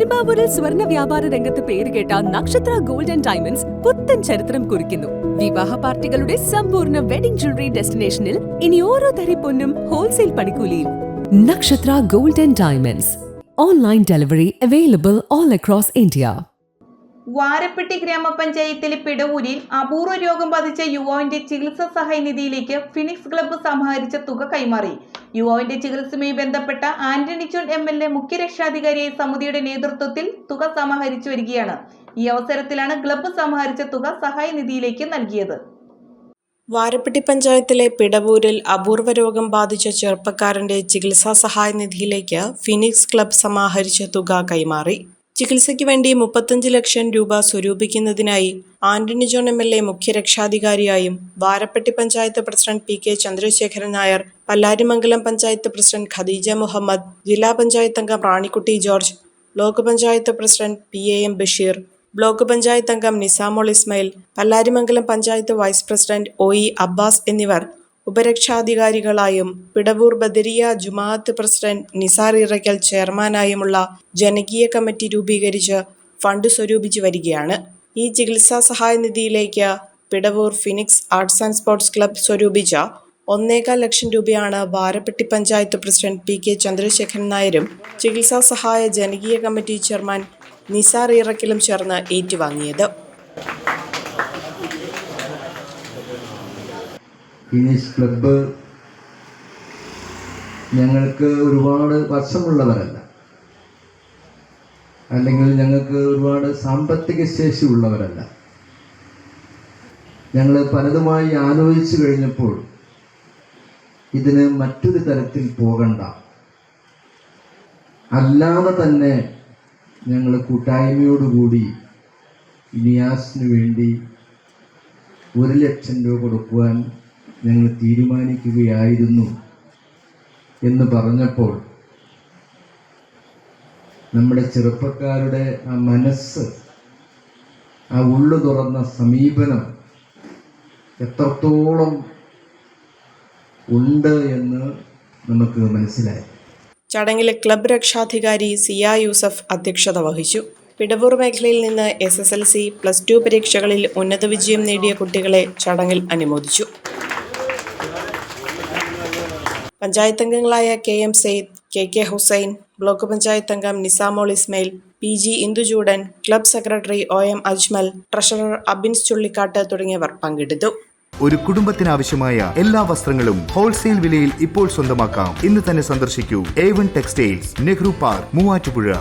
പെരുമ്പാവൂരിൽ സ്വർണ വ്യാപാര രംഗത്ത് പേരുകേട്ട നക്ഷത്ര ഗോൾഡ് ആൻഡ് ഡയമണ്ട്സ് പുത്തൻ ചരിത്രം കുറിക്കുന്നു. വിവാഹ പാർട്ടികളുടെ സമ്പൂർണ വെഡിംഗ് ജ്വല്ലറി ഡെസ്റ്റിനേഷനിൽ ഇനി ഓരോ തരി പൊന്നും ഹോൾസെയിൽ പണിക്കൂലിയിൽ. Nakshatra gold and diamonds. Online delivery available all across India Varappetty ഗ്രാമപഞ്ചായത്തിലെ പിടവൂരിൽ അപൂർവ രോഗം ബാധിച്ച യുവാവിന്റെ ചികിത്സാ സഹായനിധിയിലേക്ക് ഫിനിക്സ് ക്ലബ്ബ് സമാഹരിച്ച തുക കൈമാറി. യുവാവിന്റെ ചികിത്സയുമായി ബന്ധപ്പെട്ട Antony John M L A മുഖ്യ രക്ഷാധികാരിയായ സമിതിയുടെ നേതൃത്വത്തിൽ തുക സമാഹരിച്ചു വരികയാണ്. ഈ അവസരത്തിലാണ് ക്ലബ്ബ് സമാഹരിച്ച തുക സഹായനിധിയിലേക്ക് നൽകിയത്. വാരപ്പെട്ടി പഞ്ചായത്തിലെ പിടവൂരിൽ അപൂർവ രോഗം ബാധിച്ച ചെറുപ്പക്കാരന്റെ ചികിത്സാ സഹായനിധിയിലേക്ക് ഫിനിക്സ് ക്ലബ് സമാഹരിച്ച തുക കൈമാറി. ചികിത്സയ്ക്ക് വേണ്ടി മുപ്പത്തഞ്ച് ലക്ഷം രൂപ സ്വരൂപിക്കുന്നതിനായി Antony John M L A മുഖ്യ രക്ഷാധികാരിയായും Varappetty panchayat president P K Chandrasekharan Nair Pallarimangalam panchayat president Khadeeja Muhammad ജില്ലാ പഞ്ചായത്ത് അംഗം Ranikutty George block panchayat president P A M Basheer block panchayat അംഗം Nisamol Ismail Pallarimangalam panchayat vice president O E Abbas എന്നിവർ ഉപരക്ഷാധികാരികളായും Pidavoor Badariya Jumaath president Nisar Irakkal ചെയർമാനായുമുള്ള ജനകീയ committee രൂപീകരിച്ച് fund സ്വരൂപിച്ചു വരികയാണ്. ഈ ചികിത്സാ സഹായ നിധിയിലേക്ക് Pidavoor Phoenix arts and sports club സ്വരൂപിച്ച ഒന്നേകാൽ ലക്ഷം രൂപയാണ് Varappetty panchayat president P K Chandrasekharan നായരും ചികിത്സാ സഹായ ജനകീയ കമ്മിറ്റി ചെയർമാൻ നിസാർ ഇറക്കലും ചേർന്ന് ഏറ്റുവാങ്ങിയത്. ഫിനിഷ് ക്ലബ്ബ് ഞങ്ങൾക്ക് ഒരുപാട് വർഷമുള്ളവരല്ല അല്ലെങ്കിൽ ഞങ്ങൾക്ക് ഒരുപാട് സാമ്പത്തിക ശേഷി ഉള്ളവരല്ല. ഞങ്ങൾ പലതുമായി ആലോചിച്ചു കഴിഞ്ഞപ്പോൾ ഇതിന് മറ്റൊരു തരത്തിൽ പോകണ്ട. അല്ലാതെ തന്നെ ഞങ്ങൾ കൂട്ടായ്മയോടുകൂടി ഇനിയാസിന് വേണ്ടി ഒരു ലക്ഷം രൂപ കൊടുക്കുവാൻ ഞങ്ങൾ തീരുമാനിക്കുകയായിരുന്നു എന്ന് പറഞ്ഞപ്പോൾ നമ്മുടെ ചെറുപ്പക്കാരുടെ ആ മനസ്സ് ആ ഉള്ളു തുറന്ന സമീപനം എത്രത്തോളം ഉണ്ട് എന്ന് നമുക്ക് മനസ്സിലായി. ചടങ്ങിൽ ക്ലബ് രക്ഷാധികാരി സിയ യൂസഫ് അധ്യക്ഷത വഹിച്ചു. പിടവൂർ മേഖലയിൽ നിന്ന് S S L C plus two പരീക്ഷകളിൽ ഉന്നത വിജയം നേടിയ കുട്ടികളെ ചടങ്ങിൽ അനുമോദിച്ചു. പഞ്ചായത്ത് അംഗങ്ങളായ K M Sayed K K Hussain block panchayat അംഗം Nisamol Ismail P G Induchoodan club secretary O M Ajmal treasurer Abins Chullikkattu തുടങ്ങിയവർ പങ്കെടുത്തു. ഒരു കുടുംബത്തിനാവശ്യമായ എല്ലാ വസ്ത്രങ്ങളും ഹോൾസെയിൽ വിലയിൽ ഇപ്പോൾ സ്വന്തമാക്കാം. ഇന്ന് തന്നെ സന്ദർശിക്കൂ. A one textiles Nehru park Muvattupuzha.